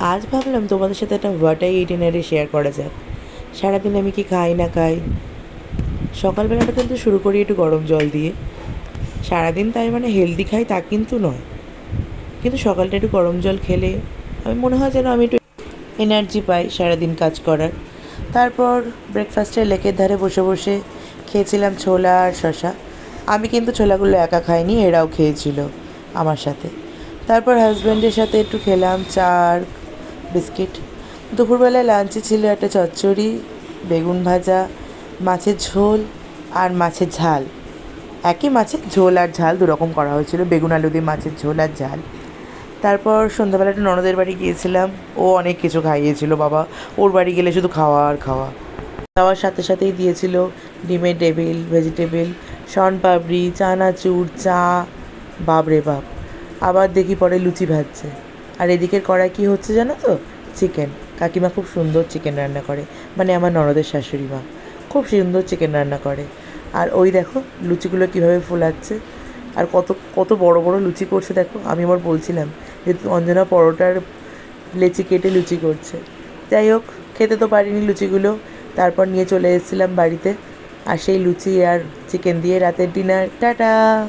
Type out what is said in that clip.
আজ ভাবলাম তোমাদের সাথে একটা হোয়াটাই ইটিনারি শেয়ার করা যাক। সারাদিন আমি কি খাই, না খাই? সকালবেলাটা কিন্তু শুরু করি একটু গরম জল দিয়ে। সারাদিন তাই মানে হেলদি খাই তা কিন্তু নয়। কিন্তু সকালটা একটু গরম জল খেলে আমি মনে হয় যেন আমি একটু এনার্জি পাই সারাদিন কাজ করার। তারপর ব্রেকফাস্টে লেকের ধারে বসে বসে খেয়েছিলাম ছোলা আর শশা আমি কিন্তু ছোলাগুলো একা খাইনি, এরাও খেয়েছিল আমার সাথে। তারপর হাজব্যান্ডের সাথে একটু খেলাম, চা আর বিস্কিট। দুপুরবেলায় লাঞ্চে ছিল একটা চচ্চড়ি, বেগুন ভাজা, মাছের ঝোল আর মাছের ঝাল। একই মাছের ঝোল আর ঝাল দুরকম করা হয়েছিল, বেগুন আলু দিয়ে মাছের ঝোল আর ঝাল। তারপর সন্ধ্যাবেলা একটা ননদের বাড়ি গিয়েছিলাম, ও অনেক কিছু খাইয়েছিল, বাবা। ওর বাড়ি গেলে শুধু খাওয়া আর খাওয়া। খাওয়ার সাথে সাথেই দিয়েছিল ডিমের টেবিল, ভেজিটেবিল শন পাপড়ি, চানাচুর, চা। বাবরে বাপ। আবার দেখি পরে লুচি ভাজছে। আর এদিকের কড়াই কী হচ্ছে জানো তো? চিকেন কাকিমা খুব সুন্দর চিকেন রান্না করে। মানে আমার ননদের শাশুড়ি মা। খুব সুন্দর চিকেন রান্না করে। আর ওই দেখো, লুচিগুলো কীভাবে ফোলাচ্ছে। আর কত কত বড় বড় লুচি করছে দেখো। আমি আবার বলছিলাম যে অঞ্জনা পরোটার লেচি কেটে লুচি করছে। যাই হোক, খেতে তো পারিনি লুচিগুলো। তারপর নিয়ে চলে এসেছিলাম বাড়িতে। আর সেই লুচি আর চিকেন দিয়ে রাতের ডিনার টাটা!